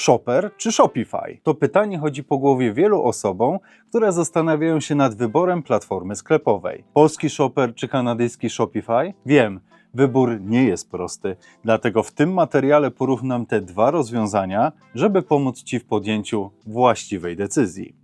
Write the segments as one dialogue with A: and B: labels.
A: Shopper czy Shopify? To pytanie chodzi po głowie wielu osobom, które zastanawiają się nad wyborem platformy sklepowej. Polski Shopper czy kanadyjski Shopify? Wiem, wybór nie jest prosty, dlatego w tym materiale porównam te dwa rozwiązania, żeby pomóc Ci w podjęciu właściwej decyzji.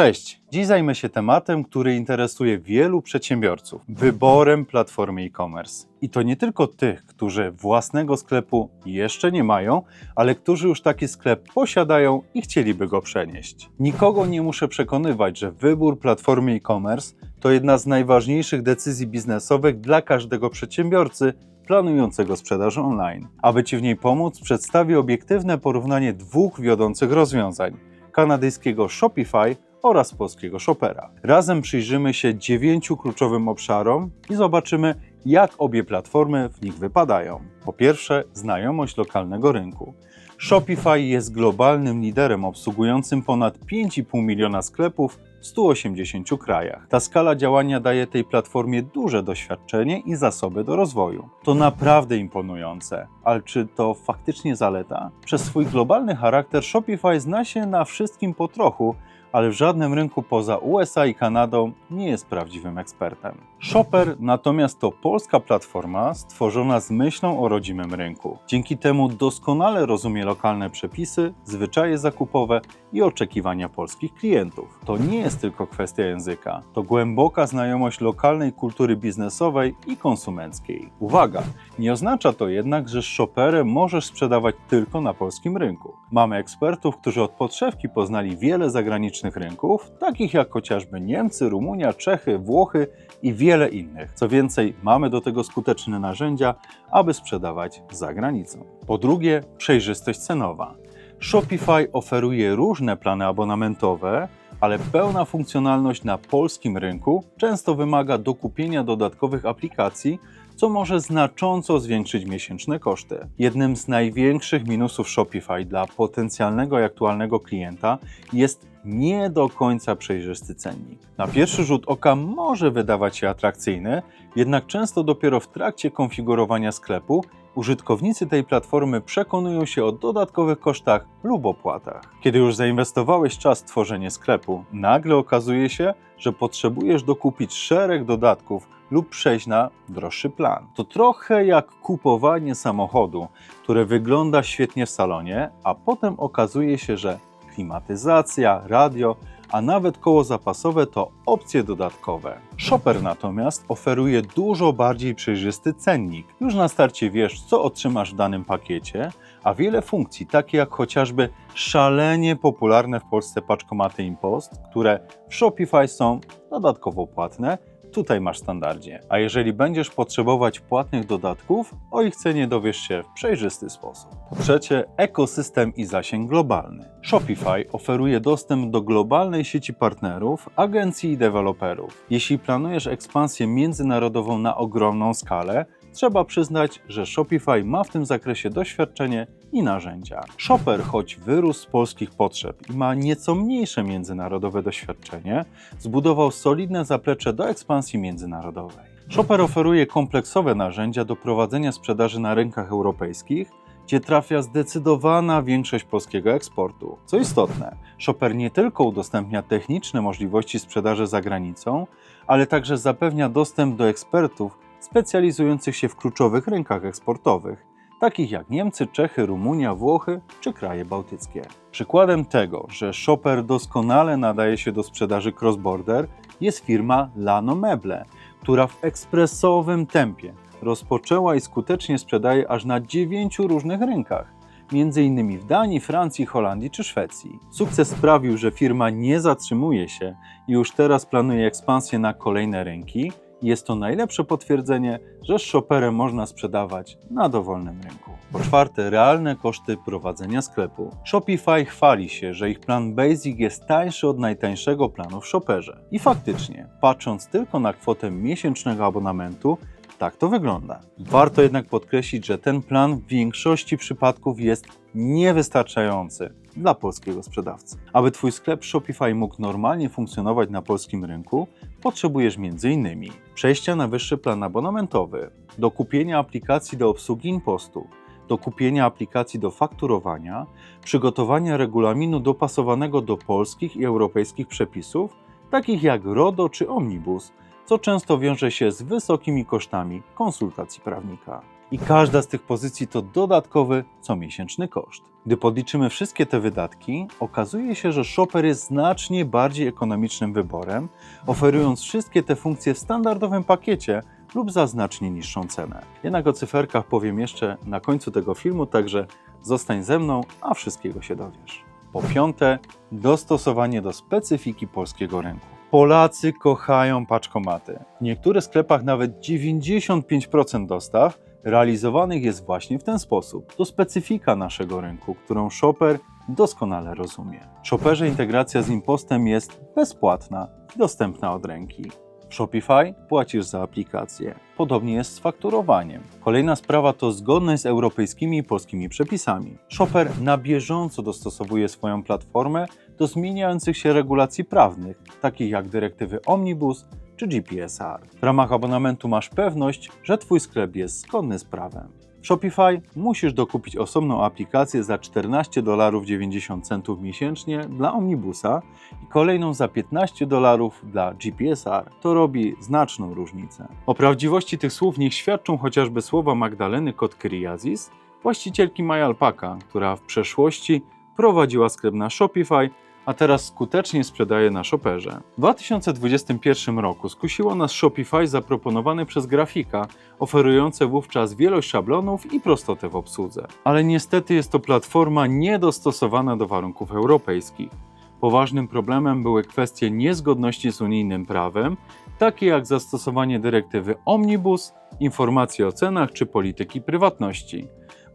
A: Cześć! Dziś zajmę się tematem, który interesuje wielu przedsiębiorców wyborem platformy e-commerce. I to nie tylko tych, którzy własnego sklepu jeszcze nie mają, ale którzy już taki sklep posiadają i chcieliby go przenieść. Nikogo nie muszę przekonywać, że wybór platformy e-commerce to jedna z najważniejszych decyzji biznesowych dla każdego przedsiębiorcy planującego sprzedaż online. Aby Ci w niej pomóc, przedstawię obiektywne porównanie dwóch wiodących rozwiązań: kanadyjskiego Shopify oraz polskiego Shopera. Razem przyjrzymy się dziewięciu kluczowym obszarom i zobaczymy, jak obie platformy w nich wypadają. Po pierwsze, znajomość lokalnego rynku. Shopify jest globalnym liderem obsługującym ponad 5,5 miliona sklepów w 180 krajach. Ta skala działania daje tej platformie duże doświadczenie i zasoby do rozwoju. To naprawdę imponujące, ale czy to faktycznie zaleta? Przez swój globalny charakter Shopify zna się na wszystkim po trochu, ale w żadnym rynku poza USA i Kanadą nie jest prawdziwym ekspertem. Shopper natomiast to polska platforma stworzona z myślą o rodzimym rynku. Dzięki temu doskonale rozumie lokalne przepisy, zwyczaje zakupowe i oczekiwania polskich klientów. To nie jest tylko kwestia języka, to głęboka znajomość lokalnej kultury biznesowej i konsumenckiej. Uwaga, nie oznacza to jednak, że z shopperem możesz sprzedawać tylko na polskim rynku. Mamy ekspertów, którzy od podszewki poznali wiele zagranicznych rynków, takich jak chociażby Niemcy, Rumunia, Czechy, Włochy i wiele innych. Co więcej, mamy do tego skuteczne narzędzia, aby sprzedawać za granicą. Po drugie, przejrzystość cenowa. Shopify oferuje różne plany abonamentowe, ale pełna funkcjonalność na polskim rynku często wymaga dokupienia dodatkowych aplikacji, co może znacząco zwiększyć miesięczne koszty. Jednym z największych minusów Shopify dla potencjalnego i aktualnego klienta jest nie do końca przejrzysty cennik. Na pierwszy rzut oka może wydawać się atrakcyjny, jednak często dopiero w trakcie konfigurowania sklepu użytkownicy tej platformy przekonują się o dodatkowych kosztach lub opłatach. Kiedy już zainwestowałeś czas w tworzenie sklepu, nagle okazuje się, że potrzebujesz dokupić szereg dodatków lub przejść na droższy plan. To trochę jak kupowanie samochodu, które wygląda świetnie w salonie, a potem okazuje się, że klimatyzacja, radio, a nawet koło zapasowe to opcje dodatkowe. Shopper natomiast oferuje dużo bardziej przejrzysty cennik. Już na starcie wiesz, co otrzymasz w danym pakiecie, a wiele funkcji, takie jak chociażby szalenie popularne w Polsce paczkomaty Impost, które w Shopify są dodatkowo płatne, tutaj masz standardzie. A jeżeli będziesz potrzebować płatnych dodatków, o ich cenie dowiesz się w przejrzysty sposób. Po trzecie, ekosystem i zasięg globalny. Shopify oferuje dostęp do globalnej sieci partnerów, agencji i deweloperów. Jeśli planujesz ekspansję międzynarodową na ogromną skalę, trzeba przyznać, że Shopify ma w tym zakresie doświadczenie i narzędzia. Shopper, choć wyrósł z polskich potrzeb i ma nieco mniejsze międzynarodowe doświadczenie, zbudował solidne zaplecze do ekspansji międzynarodowej. Shopper oferuje kompleksowe narzędzia do prowadzenia sprzedaży na rynkach europejskich, gdzie trafia zdecydowana większość polskiego eksportu. Co istotne, Shopper nie tylko udostępnia techniczne możliwości sprzedaży za granicą, ale także zapewnia dostęp do ekspertów specjalizujących się w kluczowych rynkach eksportowych, takich jak Niemcy, Czechy, Rumunia, Włochy czy kraje bałtyckie. Przykładem tego, że Shopper doskonale nadaje się do sprzedaży cross-border jest firma Lano Meble, która w ekspresowym tempie rozpoczęła i skutecznie sprzedaje aż na dziewięciu różnych rynkach, m.in. w Danii, Francji, Holandii czy Szwecji. Sukces sprawił, że firma nie zatrzymuje się i już teraz planuje ekspansję na kolejne rynki. Jest to najlepsze potwierdzenie, że z shopperem można sprzedawać na dowolnym rynku. Po czwarte, realne koszty prowadzenia sklepu. Shopify chwali się, że ich plan Basic jest tańszy od najtańszego planu w shopperze. I faktycznie, patrząc tylko na kwotę miesięcznego abonamentu, tak to wygląda. Warto jednak podkreślić, że ten plan w większości przypadków jest niewystarczający dla polskiego sprzedawcy. Aby Twój sklep Shopify mógł normalnie funkcjonować na polskim rynku, potrzebujesz m.in. przejścia na wyższy plan abonamentowy, do kupienia aplikacji do obsługi impostu, do kupienia aplikacji do fakturowania, przygotowania regulaminu dopasowanego do polskich i europejskich przepisów, takich jak RODO czy Omnibus, co często wiąże się z wysokimi kosztami konsultacji prawnika. I każda z tych pozycji to dodatkowy comiesięczny koszt. Gdy podliczymy wszystkie te wydatki, okazuje się, że Shopper jest znacznie bardziej ekonomicznym wyborem, oferując wszystkie te funkcje w standardowym pakiecie lub za znacznie niższą cenę. Jednak o cyferkach powiem jeszcze na końcu tego filmu, także zostań ze mną, a wszystkiego się dowiesz. Po piąte, dostosowanie do specyfiki polskiego rynku. Polacy kochają paczkomaty. W niektórych sklepach nawet 95% dostaw realizowanych jest właśnie w ten sposób. To specyfika naszego rynku, którą shopper doskonale rozumie. W shopperze integracja z impostem jest bezpłatna i dostępna od ręki. W Shopify płacisz za aplikację. Podobnie jest z fakturowaniem. Kolejna sprawa to zgodność z europejskimi i polskimi przepisami. Shopper na bieżąco dostosowuje swoją platformę do zmieniających się regulacji prawnych, takich jak dyrektywy Omnibus czy GPSR. W ramach abonamentu masz pewność, że Twój sklep jest zgodny z prawem. W Shopify musisz dokupić osobną aplikację za 14,90 dolarów miesięcznie dla Omnibusa i kolejną za 15 dolarów dla GPSR. To robi znaczną różnicę. O prawdziwości tych słów niech świadczą chociażby słowa Magdaleny Kot-Kyriazis, właścicielki MyAlpaka, która w przeszłości prowadziła sklep na Shopify, a teraz skutecznie sprzedaje na Shopperze. W 2021 roku skusiło nas Shopify zaproponowany przez grafika, oferujące wówczas wielość szablonów i prostotę w obsłudze. Ale niestety jest to platforma niedostosowana do warunków europejskich. Poważnym problemem były kwestie niezgodności z unijnym prawem, takie jak zastosowanie dyrektywy Omnibus, informacje o cenach czy polityki prywatności.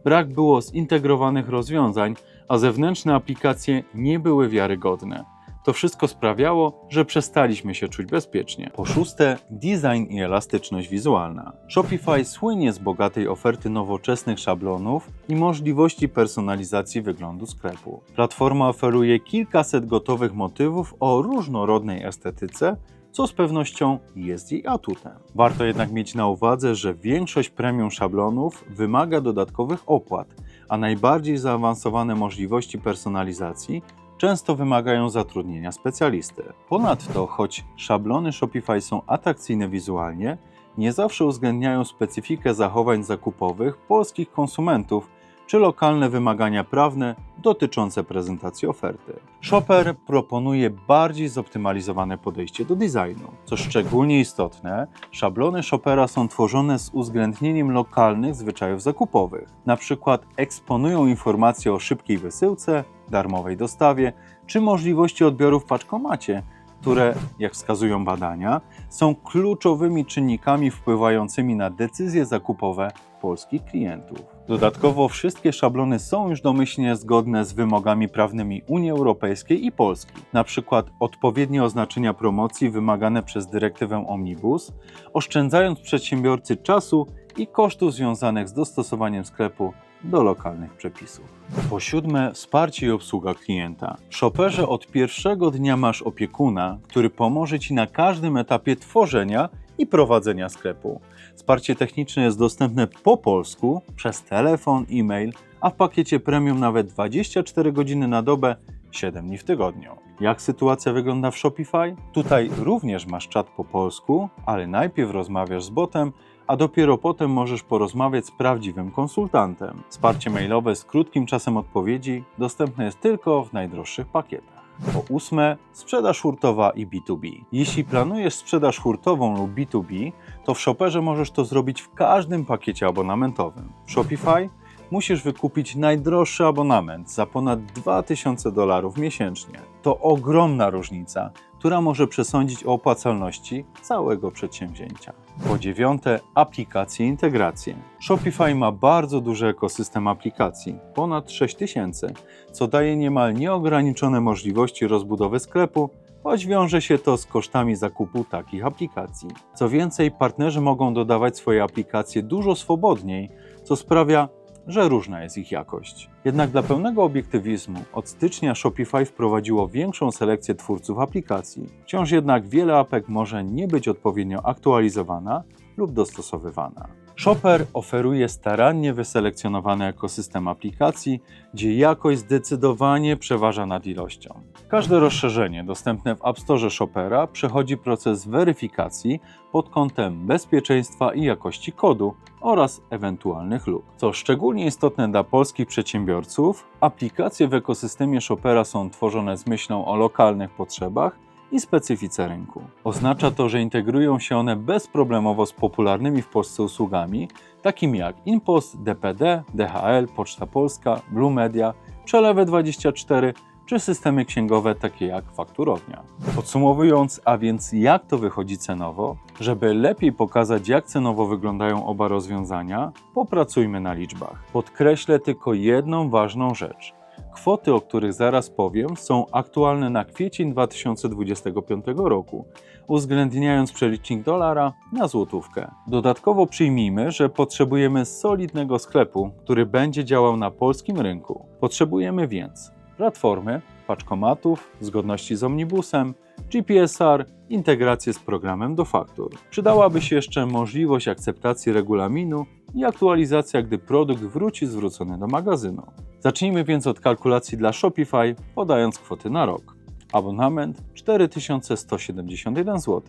A: Brak było zintegrowanych rozwiązań, a zewnętrzne aplikacje nie były wiarygodne. To wszystko sprawiało, że przestaliśmy się czuć bezpiecznie. Po szóste, design i elastyczność wizualna. Shopify słynie z bogatej oferty nowoczesnych szablonów i możliwości personalizacji wyglądu sklepu. Platforma oferuje kilkaset gotowych motywów o różnorodnej estetyce, co z pewnością jest jej atutem. Warto jednak mieć na uwadze, że większość premium szablonów wymaga dodatkowych opłat, a najbardziej zaawansowane możliwości personalizacji często wymagają zatrudnienia specjalisty. Ponadto, choć szablony Shopify są atrakcyjne wizualnie, nie zawsze uwzględniają specyfikę zachowań zakupowych polskich konsumentów czy lokalne wymagania prawne dotyczące prezentacji oferty. Shopper proponuje bardziej zoptymalizowane podejście do designu. Co szczególnie istotne, szablony Shoppera są tworzone z uwzględnieniem lokalnych zwyczajów zakupowych. Na przykład eksponują informacje o szybkiej wysyłce, darmowej dostawie czy możliwości odbioru w paczkomacie, które, jak wskazują badania, są kluczowymi czynnikami wpływającymi na decyzje zakupowe polskich klientów. Dodatkowo wszystkie szablony są już domyślnie zgodne z wymogami prawnymi Unii Europejskiej i Polski, na przykład odpowiednie oznaczenia promocji wymagane przez dyrektywę Omnibus, oszczędzając przedsiębiorcy czasu i kosztów związanych z dostosowaniem sklepu do lokalnych przepisów. Po siódme, wsparcie i obsługa klienta. W Shopperze od pierwszego dnia masz opiekuna, który pomoże Ci na każdym etapie tworzenia i prowadzenia sklepu. Wsparcie techniczne jest dostępne po polsku, przez telefon, e-mail, a w pakiecie premium nawet 24 godziny na dobę, 7 dni w tygodniu. Jak sytuacja wygląda w Shopify? Tutaj również masz czat po polsku, ale najpierw rozmawiasz z botem, a dopiero potem możesz porozmawiać z prawdziwym konsultantem. Wsparcie mailowe z krótkim czasem odpowiedzi dostępne jest tylko w najdroższych pakietach. Po ósme, sprzedaż hurtowa i B2B. Jeśli planujesz sprzedaż hurtową lub B2B, to w Shopperze możesz to zrobić w każdym pakiecie abonamentowym. W Shopify musisz wykupić najdroższy abonament za ponad 2000 dolarów miesięcznie. To ogromna różnica, która może przesądzić o opłacalności całego przedsięwzięcia. Po dziewiąte, aplikacje i integracje. Shopify ma bardzo duży ekosystem aplikacji, ponad 6000, co daje niemal nieograniczone możliwości rozbudowy sklepu, choć wiąże się to z kosztami zakupu takich aplikacji. Co więcej, partnerzy mogą dodawać swoje aplikacje dużo swobodniej, co sprawia, że różna jest ich jakość. Jednak dla pełnego obiektywizmu od stycznia Shopify wprowadziło większą selekcję twórców aplikacji. Wciąż jednak wiele apek może nie być odpowiednio aktualizowana lub dostosowywana. Shopper oferuje starannie wyselekcjonowany ekosystem aplikacji, gdzie jakość zdecydowanie przeważa nad ilością. Każde rozszerzenie dostępne w App Store Shoppera przechodzi proces weryfikacji pod kątem bezpieczeństwa i jakości kodu oraz ewentualnych luk. Co szczególnie istotne dla polskich przedsiębiorców, aplikacje w ekosystemie Shoppera są tworzone z myślą o lokalnych potrzebach i specyfice rynku. Oznacza to, że integrują się one bezproblemowo z popularnymi w Polsce usługami, takimi jak InPost, DPD, DHL, Poczta Polska, Blue Media, Przelewy24 czy systemy księgowe takie jak fakturownia. Podsumowując, a więc jak to wychodzi cenowo? Żeby lepiej pokazać, jak cenowo wyglądają oba rozwiązania, popracujmy na liczbach. Podkreślę tylko jedną ważną rzecz. Kwoty, o których zaraz powiem, są aktualne na kwiecień 2025 roku, uwzględniając przelicznik dolara na złotówkę. Dodatkowo przyjmijmy, że potrzebujemy solidnego sklepu, który będzie działał na polskim rynku. Potrzebujemy więc platformy, paczkomatów, zgodności z omnibusem, GPSR, integrację z programem do faktur. Przydałaby się jeszcze możliwość akceptacji regulaminu i aktualizacja, gdy produkt wróci zwrócony do magazynu. Zacznijmy więc od kalkulacji dla Shopify, podając kwoty na rok. Abonament 4171 zł.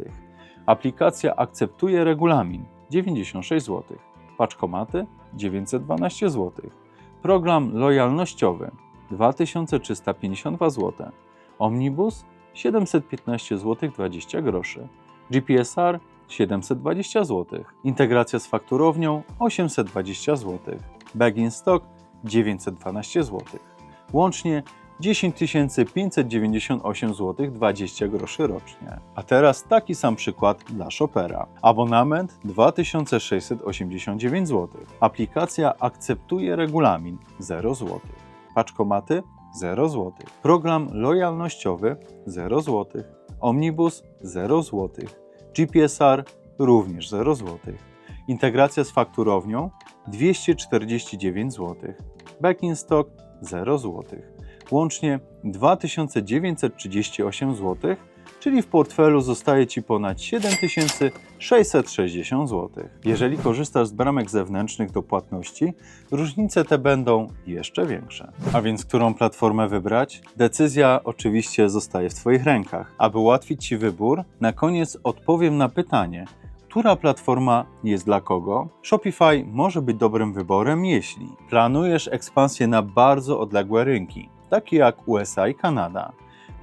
A: Aplikacja akceptuje regulamin 96 zł. Paczkomaty 912 zł. Program lojalnościowy 2352 zł. Omnibus 715 zł 20 groszy. GPSR 720 zł. Integracja z fakturownią 820 zł. Bag in stock 912 zł. Łącznie 10 598 zł 20 groszy rocznie. A teraz taki sam przykład dla Shopera. Abonament 2689 zł. Aplikacja akceptuje regulamin 0 zł. Paczkomaty 0 zł. Program lojalnościowy 0 zł. Omnibus 0 zł. GPSR również 0 zł. Integracja z fakturownią 249 zł. Back in stock 0 zł. Łącznie 2938 zł, czyli w portfelu zostaje Ci ponad 7660 zł. Jeżeli korzystasz z bramek zewnętrznych do płatności, różnice te będą jeszcze większe. A więc którą platformę wybrać? Decyzja oczywiście zostaje w Twoich rękach. Aby ułatwić Ci wybór, na koniec odpowiem na pytanie, która platforma jest dla kogo? Shopify może być dobrym wyborem, jeśli planujesz ekspansję na bardzo odległe rynki, takie jak USA i Kanada.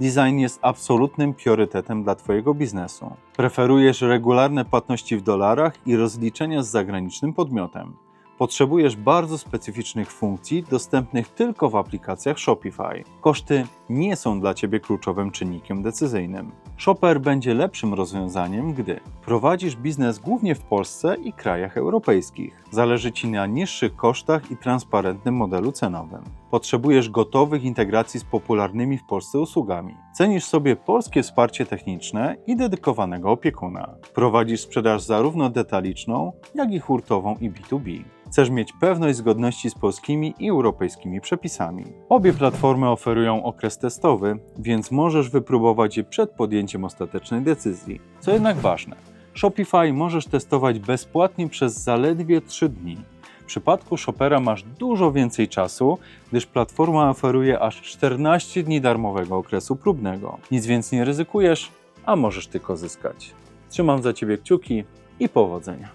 A: Design jest absolutnym priorytetem dla Twojego biznesu. Preferujesz regularne płatności w dolarach i rozliczenia z zagranicznym podmiotem. Potrzebujesz bardzo specyficznych funkcji dostępnych tylko w aplikacjach Shopify. Koszty nie są dla Ciebie kluczowym czynnikiem decyzyjnym. Shopper będzie lepszym rozwiązaniem, gdy prowadzisz biznes głównie w Polsce i krajach europejskich. Zależy Ci na niższych kosztach i transparentnym modelu cenowym. Potrzebujesz gotowych integracji z popularnymi w Polsce usługami. Cenisz sobie polskie wsparcie techniczne i dedykowanego opiekuna. Prowadzisz sprzedaż zarówno detaliczną, jak i hurtową i B2B. Chcesz mieć pewność zgodności z polskimi i europejskimi przepisami. Obie platformy oferują okres testowy, więc możesz wypróbować je przed podjęciem ostatecznej decyzji. Co jednak ważne, Shopify możesz testować bezpłatnie przez zaledwie 3 dni. W przypadku Shopera masz dużo więcej czasu, gdyż platforma oferuje aż 14 dni darmowego okresu próbnego. Nic więc nie ryzykujesz, a możesz tylko zyskać. Trzymam za Ciebie kciuki i powodzenia.